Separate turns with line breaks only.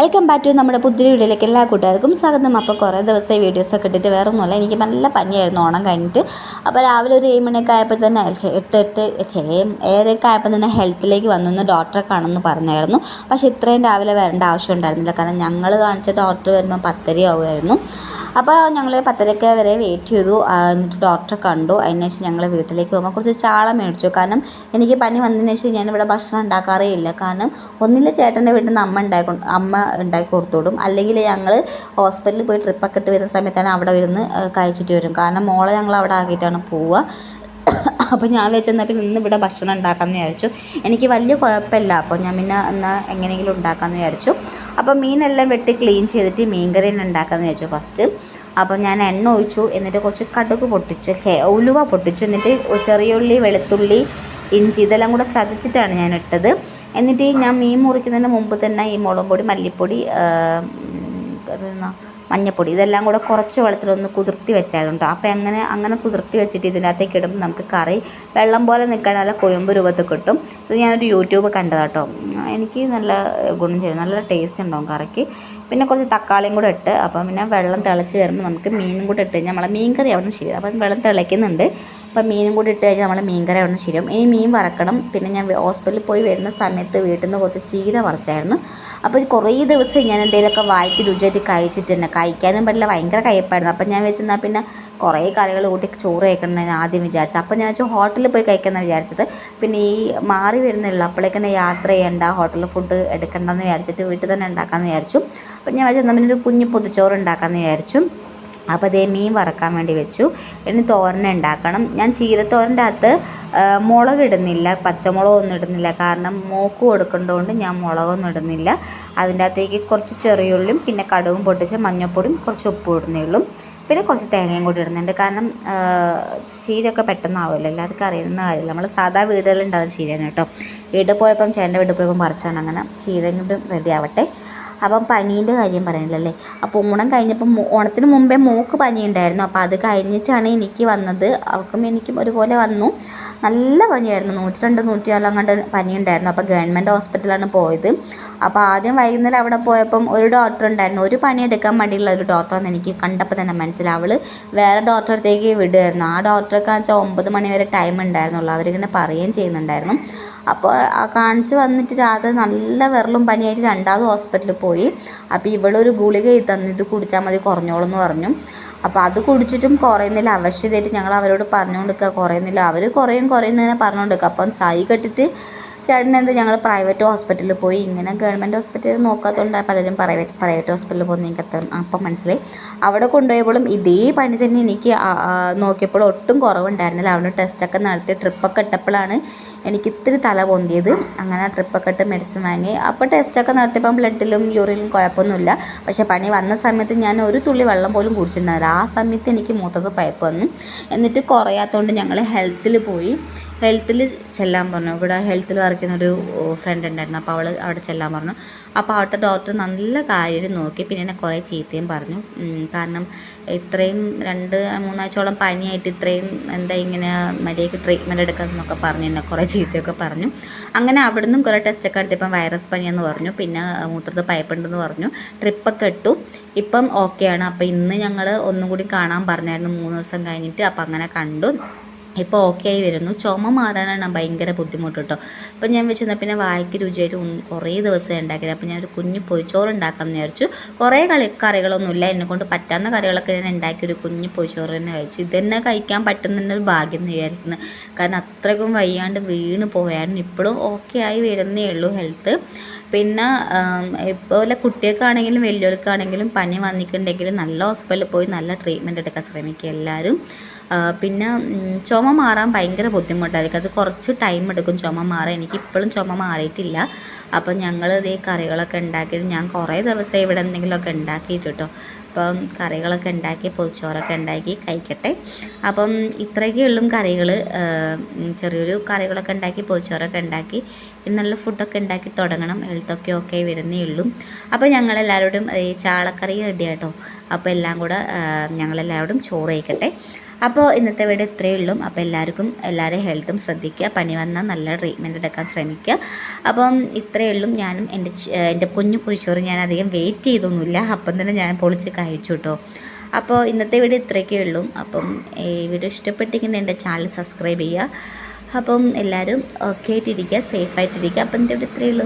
Welcome back to നമ്മുടെ പുതിയ വീഡിയോയിലേക്ക് എല്ലാ കൂട്ടുകാർക്കും സ്വാഗതം. അപ്പോൾ കുറേ ദിവസമായി വീഡിയോസൊക്കെ ഇട്ടിട്ട് വേറെ ഒന്നുമില്ല എനിക്ക് നല്ല പനിയായിരുന്നു ഓണം കഴിഞ്ഞിട്ട്. അപ്പോൾ രാവിലെ ഒരു ഏഴ് മണിയൊക്കെ ആയപ്പോൾ തന്നെ എട്ട് എട്ട് ഏഴരയൊക്കെ ആയപ്പോൾ തന്നെ ഹെൽത്തിലേക്ക് വന്നു എന്ന് ഡോക്ടറെ കാണുമെന്ന് പറഞ്ഞായിരുന്നു. പക്ഷേ ഇത്രയും രാവിലെ വരേണ്ട ആവശ്യം ഉണ്ടായിരുന്നില്ല. കാരണം ഞങ്ങൾ കാണിച്ച ഡോക്ടർ വരുമ്പോൾ പത്തര ആവുമായിരുന്നു അപ്പോൾ ഞങ്ങൾ പത്തരയ്ക്ക് വരെ വെയിറ്റ് ചെയ്തു. എന്നിട്ട് ഡോക്ടറെ കണ്ടു. അതിന് ശേഷം ഞങ്ങൾ വീട്ടിലേക്ക് പോകുമ്പോൾ കുറച്ച് ചാള മേടിച്ചു. കാരണം എനിക്ക് പനി വന്നതിന് ശേഷം ഞാനിവിടെ ഭക്ഷണം ഉണ്ടാക്കാറേ ഇല്ല. കാരണം ഒന്നില്ല ചേട്ടന്റെ വീട്ടിൽ നിന്ന് അമ്മ ഉണ്ടാക്കി അമ്മ ഉണ്ടാക്കി കൊടുത്തുവിടും. അല്ലെങ്കിൽ ഞങ്ങൾ ഹോസ്പിറ്റലിൽ പോയി ട്രിപ്പൊക്കെ ഇട്ട് വരുന്ന സമയത്താണ് അവിടെ ഇരുന്ന് കഴിച്ചിട്ട് വരും. കാരണം മോളെ ഞങ്ങൾ അവിടെ ആക്കിയിട്ടാണ് പോവുക. അപ്പോൾ ഞാൻ വെച്ചെന്നാൽ പിന്നെ ഇന്ന് ഇവിടെ ഭക്ഷണം ഉണ്ടാക്കാമെന്ന് വിചാരിച്ചു. എനിക്ക് വലിയ കുഴപ്പമില്ല. അപ്പോൾ ഞാൻ പിന്നെ എന്നാൽ എങ്ങനെയെങ്കിലും ഉണ്ടാക്കാമെന്ന് വിചാരിച്ചു. അപ്പോൾ മീനെല്ലാം വെട്ടി ക്ലീൻ ചെയ്തിട്ട് മീൻകറി തന്നെ ഉണ്ടാക്കാമെന്ന് വിചാരിച്ചു ഫസ്റ്റ് അപ്പോൾ ഞാൻ എണ്ണ ഒഴിച്ചു. എന്നിട്ട് കുറച്ച് കടുക് പൊട്ടിച്ചു. ചേ ഉലുവ പൊട്ടിച്ചു. എന്നിട്ട് ചെറിയ ഉള്ളി വെളുത്തുള്ളി ഇഞ്ചി ഇതെല്ലാം കൂടെ ചതച്ചിട്ടാണ് ഞാൻ ഇട്ടത്. എന്നിട്ട് ഞാൻ മീൻ മുറിക്കുന്നതിന് മുമ്പ് തന്നെ ഈ മുളക് പൊടി മല്ലിപ്പൊടി മഞ്ഞപ്പൊടി ഇതെല്ലാം കൂടെ കുറച്ച് വെള്ളത്തിലൊന്ന് കുതിർത്തി വെച്ചാൽ കേട്ടോ അപ്പോൾ അങ്ങനെ അങ്ങനെ കുതിർത്തി വെച്ചിട്ട് ഇതിനകത്തേക്ക് ഇടുമ്പോൾ നമുക്ക് കറി വെള്ളം പോലെ നിൽക്കാൻ നല്ല കൊയമ്പ് രൂപത്തിൽ കിട്ടും. ഇത് ഞാനൊരു യൂട്യൂബ് കണ്ടതാട്ടോ എനിക്ക് നല്ല ഗുണം ചെയ്യും. നല്ല ടേസ്റ്റ് ഉണ്ടാവും കറിക്ക്. പിന്നെ കുറച്ച് തക്കാളിയും കൂടെ ഇട്ട് അപ്പം പിന്നെ വെള്ളം തിളച്ച് വരുമ്പോൾ നമുക്ക് മീനും കൂടെ ഇട്ട് കഴിഞ്ഞാൽ നമ്മളെ മീൻ കറി അവിടെ ചെയ്യുക അപ്പം വെള്ളം തിളയ്ക്കുന്നുണ്ട്. അപ്പം മീനും കൂടി ഇട്ട് കഴിഞ്ഞാൽ നമ്മൾ മീൻ കറി അവിടെ നിന്ന് ശരിയാവും. ഇനി മീൻ വറക്കണം. പിന്നെ ഞാൻ ഹോസ്പിറ്റലിൽ പോയി വരുന്ന സമയത്ത് വീട്ടിൽ നിന്ന് കുറച്ച് ചീര വറച്ചായിരുന്നു. അപ്പോൾ കുറേ ദിവസം ഞാൻ എന്തെങ്കിലുമൊക്കെ വായിക്ക് രുചിയായിട്ട് കഴിച്ചിട്ട് തന്നെ കഴിക്കാനും പറ്റില്ല ഭയങ്കര കയ്യപ്പായിരുന്നു. അപ്പം ഞാൻ വെച്ചെന്നാൽ പിന്നെ കുറേ കറികൾ കൂട്ടി ചോറ് കഴിക്കണം ഞാൻ ആദ്യം വിചാരിച്ചു. അപ്പം ഞാൻ വെച്ചാൽ ഹോട്ടലിൽ പോയി കഴിക്കാമെന്ന് വിചാരിച്ചത്. പിന്നെ ഈ മാറി വരുന്നില്ല അപ്പോഴേക്കന്നെ യാത്ര ചെയ്യേണ്ട ഹോട്ടലിൽ ഫുഡ് എടുക്കണ്ടെന്ന് വിചാരിച്ചിട്ട് വീട്ടിൽ തന്നെ ഉണ്ടാക്കാമെന്ന് വിചാരിച്ചു. അപ്പം ഞാൻ വെച്ചാൽ പിന്നെ ഒരു കുഞ്ഞു പൊതിച്ചോറ് ഉണ്ടാക്കാമെന്ന് വിചാരിച്ചു. അപ്പോൾ അതേ മീൻ വറക്കാൻ വേണ്ടി വെച്ചു. ഇനി തോരൻ ഉണ്ടാക്കണം. ഞാൻ ചീരത്തോരന്റെ അകത്ത് മുളക് ഇടുന്നില്ല. പച്ചമുളകൊന്നും ഇടുന്നില്ല. കാരണം മൂക്ക് കൊടുക്കേണ്ടതുകൊണ്ട് ഞാൻ മുളകൊന്നും ഇടുന്നില്ല. അതിന്റെ അകത്തേക്ക് കുറച്ച് ചെറിയുള്ളിയും പിന്നെ കടുകും പൊട്ടിച്ച് മഞ്ഞൾപ്പൊടിയും കുറച്ച് ഉപ്പും ഇടുന്നേ ഉള്ളൂ. പിന്നെ കുറച്ച് തേങ്ങയും കൂടി ഇടുന്നുണ്ട്. കാരണം ചീരയൊക്കെ പെട്ടെന്നാവുമല്ലോ എല്ലാവർക്കും അറിയുന്ന കാര്യമില്ല. നമ്മൾ സാധാ വീടുകളിൽ ഉണ്ടാകുന്ന ചീരയാണ് കേട്ടോ. വീട്ടിൽ പോയപ്പം ചേട്ടന്റെ വീട്ടിൽ പോയപ്പം പറിച്ചാണ് അങ്ങനെ ചീരയും കൂടി റെഡി ആവട്ടെ. അപ്പം പനീന്റെ കാര്യം പറയുന്നില്ലല്ലേ അപ്പോൾ ഓണം കഴിഞ്ഞപ്പം ഓണത്തിന് മുമ്പേ മോക്ക് പനി ഉണ്ടായിരുന്നു അപ്പോൾ അത് കഴിഞ്ഞിട്ടാണ് എനിക്ക് വന്നത്. അവർക്കും എനിക്കും ഒരുപോലെ വന്നു. നല്ല പനിയായിരുന്നു. നൂറ്റി രണ്ട് നൂറ്റി നാലും അങ്ങോട്ട് പനി ഉണ്ടായിരുന്നു അപ്പോൾ ഗവൺമെന്റ് ഹോസ്പിറ്റലാണ് പോയത്. അപ്പോൾ ആദ്യം വൈകുന്നേരം അവിടെ പോയപ്പം ഒരു ഡോക്ടർ ഉണ്ടായിരുന്നു. ഒരു പണി എടുക്കാൻ വേണ്ടിയുള്ള ഒരു ഡോക്ടറെന്ന് എനിക്ക് കണ്ടപ്പോൾ തന്നെ മനസ്സിലായി. അവൾ വേറെ ഡോക്ടറെ അടുത്തേക്ക് വിടുമായിരുന്നു ആ ഡോക്ടർക്ക് വെച്ചാൽ ഒമ്പത് മണി വരെ ടൈം ഉണ്ടായിരുന്നുള്ളൂ. അവരിങ്ങനെ പറയുകയും ചെയ്യുന്നുണ്ടായിരുന്നു. അപ്പോൾ കാണിച്ച് വന്നിട്ട് രാത്രി നല്ല വിരലും പനിയായിട്ട് രണ്ടാമത് ഹോസ്പിറ്റലിൽ പോയി. അപ്പോൾ ഇവളൊരു ഗുളിക തന്നു ഇത് കുടിച്ചാൽ മതി കുറഞ്ഞോളെന്ന് പറഞ്ഞു. അപ്പോൾ അത് കുടിച്ചിട്ടും കുറയുന്നില്ല. അവശ്യതായിട്ട് ഞങ്ങൾ അവരോട് പറഞ്ഞുകൊണ്ടിരിക്കുക കുറയുന്നില്ല. അവർ കുറയും കുറയുന്നതിനെ പറഞ്ഞുകൊണ്ടിരിക്കുക അപ്പം സായി കെട്ടിട്ട് ചേട്ടൻ എന്ത് ഞങ്ങൾ പ്രൈവറ്റ് ഹോസ്പിറ്റലിൽ പോയി. ഇങ്ങനെ ഗവൺമെന്റ് ഹോസ്പിറ്റലിൽ നോക്കാത്തതുകൊണ്ട് പലരും പ്രൈവറ്റ് പ്രൈവറ്റ് ഹോസ്പിറ്റലിൽ പോകുന്ന എനിക്ക് അത്ര അപ്പം മനസ്സിലായി. അവിടെ കൊണ്ടുപോയപ്പോഴും ഇതേ പണി തന്നെ എനിക്ക് നോക്കിയപ്പോൾ ഒട്ടും കുറവുണ്ടായിരുന്നില്ല. അവിടെ ടെസ്റ്റൊക്കെ നടത്തി ട്രിപ്പൊക്കെ ഇട്ടപ്പോഴാണ് എനിക്ക് ഇത്തിരി തല പൊന്തിയത്. അങ്ങനെ ട്രിപ്പൊക്കെ ഇട്ട് മെഡിസിൻ വാങ്ങി. അപ്പോൾ ടെസ്റ്റൊക്കെ നടത്തിയപ്പം ബ്ലഡിലും യൂറിനും കുഴപ്പമൊന്നുമില്ല. പക്ഷേ പണി വന്ന സമയത്ത് ഞാൻ ഒരു തുള്ളി വെള്ളം പോലും കുടിച്ചിട്ടുണ്ടായിരുന്നില്ല. ആ സമയത്ത് എനിക്ക് മൂത്തത് പൈപ്പ് വന്നു. എന്നിട്ട് കുറയാത്തതുകൊണ്ട് ഞങ്ങൾ ഹെൽത്തിൽ പോയി. ഹെൽത്തിൽ ചെല്ലാൻ പറഞ്ഞു. ഇവിടെ ഹെൽത്തിൽ വർക്ക് ചെയ്യുന്ന ഒരു ഫ്രണ്ട് ഉണ്ടായിരുന്നു. അപ്പോൾ അവൾ അവിടെ ചെല്ലാൻ പറഞ്ഞു. അപ്പോൾ അവിടുത്തെ ഡോക്ടർ നല്ല കാര്യം നോക്കി. പിന്നെ എന്നെ കുറേ ചീത്തയും പറഞ്ഞു. കാരണം ഇത്രയും രണ്ട് മൂന്നാഴ്ചയോളം പനിയായിട്ട് ഇത്രയും എന്താ ഇങ്ങനെ മര്യാദയ്ക്ക് ട്രീറ്റ്മെന്റ് എടുക്കാമെന്നൊക്കെ പറഞ്ഞു. എന്നെ കുറേ ചീത്തയൊക്കെ പറഞ്ഞു. അങ്ങനെ അവിടെ നിന്നും കുറേ ടെസ്റ്റൊക്കെ എടുത്തപ്പം വൈറസ് പനിയെന്ന് പറഞ്ഞു. പിന്നെ മൂത്രത്തിൽ പൈപ്പുണ്ടെന്ന് പറഞ്ഞു. ട്രിപ്പൊക്കെ ഇട്ടു. ഇപ്പം ഓക്കെയാണ് അപ്പോൾ ഇന്ന് ഞങ്ങൾ ഒന്നും കൂടി കാണാൻ പറഞ്ഞായിരുന്നു. മൂന്ന് ദിവസം കഴിഞ്ഞിട്ട്. അപ്പോൾ അങ്ങനെ കണ്ടു. ഇപ്പോൾ ഓക്കെ ആയി വരുന്നു. ചുമ മാറാനാണ് ഭയങ്കര ബുദ്ധിമുട്ട് കേട്ടോ അപ്പോൾ ഞാൻ വെച്ചിരുന്ന പിന്നെ വായിക്ക് രുചിയായിട്ട് കുറേ ദിവസം ഉണ്ടാക്കിയത് അപ്പോൾ ഞാനൊരു കുഞ്ഞു പൊയ്ച്ചോറ് ഉണ്ടാക്കാമെന്ന് വിചാരിച്ചു. കുറേ കളി കറികളൊന്നുമില്ല എന്നെ കൊണ്ട് പറ്റാവുന്ന കറികളൊക്കെ ഞാൻ ഉണ്ടാക്കി ഒരു കുഞ്ഞു പൊയ്ച്ചോറ് തന്നെ കഴിച്ചു. ഇതന്നെ കഴിക്കാൻ പറ്റുന്നൊരു ഭാഗ്യം എന്ന് വിചാരിക്കുന്നത് കാരണം അത്രയ്ക്കും വയ്യാണ്ട് വീണ് പോയായിരുന്നു. ഇപ്പോഴും ഓക്കെ ആയി വരുന്നേ ഉള്ളൂ ഹെൽത്ത് പിന്നെ ഇതുപോലെ കുട്ടികൾക്കാണെങ്കിലും വലിയവർക്കാണെങ്കിലും പനി വന്നിട്ടുണ്ടെങ്കിൽ നല്ല ഹോസ്പിറ്റലിൽ പോയി നല്ല ട്രീറ്റ്മെന്റ് എടുക്കാൻ ശ്രമിക്കുക എല്ലാവരും. പിന്നെ ചുമ മാറാൻ ഭയങ്കര ബുദ്ധിമുട്ടായിരിക്കും. അത് കുറച്ച് ടൈം എടുക്കും ചുമ മാറാൻ. എനിക്ക് ഇപ്പോഴും ചുമ മാറിയിട്ടില്ല. അപ്പം ഞങ്ങൾ ഇതേ കറികളൊക്കെ ഉണ്ടാക്കിയിട്ട് ഞാൻ കുറേ ദിവസം ഇവിടെ എന്തെങ്കിലുമൊക്കെ ഉണ്ടാക്കിയിട്ട് കേട്ടോ അപ്പം കറികളൊക്കെ ഉണ്ടാക്കി പൊതിച്ചോറൊക്കെ ഉണ്ടാക്കി കഴിക്കട്ടെ. അപ്പം ഇത്രയൊക്കെ ഉള്ളും കറികൾ ചെറിയൊരു കറികളൊക്കെ ഉണ്ടാക്കി പൊതിച്ചോറൊക്കെ ഉണ്ടാക്കി നല്ല ഫുഡൊക്കെ ഉണ്ടാക്കി തുടങ്ങണം. ഹെൽത്തൊക്കെ ഓക്കെ വരുന്നേ ഉള്ളൂ. അപ്പോൾ ഞങ്ങളെല്ലാവരോടും ഈ ചാളക്കറി റെഡി ആട്ടോ അപ്പോൾ എല്ലാം കൂടെ ഞങ്ങളെല്ലാവരോടും ചോറ് കഴിക്കട്ടെ. അപ്പോൾ ഇന്നത്തെ വീഡിയോ ഇത്രയേ ഉള്ളൂ. അപ്പോൾ എല്ലാവർക്കും എല്ലാവരും ഹെൽത്തും ശ്രദ്ധിക്കുക. പനി വന്നാൽ നല്ല ട്രീറ്റ്മെന്റ് എടുക്കാൻ ശ്രമിക്കുക. അപ്പം ഇത്രയേ ഉള്ളൂ. ഞാനും എന്റെ എന്റെ കുഞ്ഞു പൊയ്ച്ചോറ് ഞാൻ അധികം വെയിറ്റ് ചെയ്തൊന്നുമില്ല. അപ്പം തന്നെ ഞാൻ പൊളിച്ച് കഴിച്ചു കേട്ടോ. അപ്പോൾ ഇന്നത്തെ വീഡിയോ ഇത്രയൊക്കെ ഉള്ളൂ. അപ്പം ഈ വീഡിയോ ഇഷ്ടപ്പെട്ടെങ്കിൽ എന്റെ ചാനൽ സബ്സ്ക്രൈബ് ചെയ്യുക. അപ്പം എല്ലാവരും ഓക്കെ ആയിട്ടിരിക്കുക സേഫ് ആയിട്ടിരിക്കുക. അപ്പം എന്റെ ഇവിടെ ഇത്രയേ ഉള്ളൂ.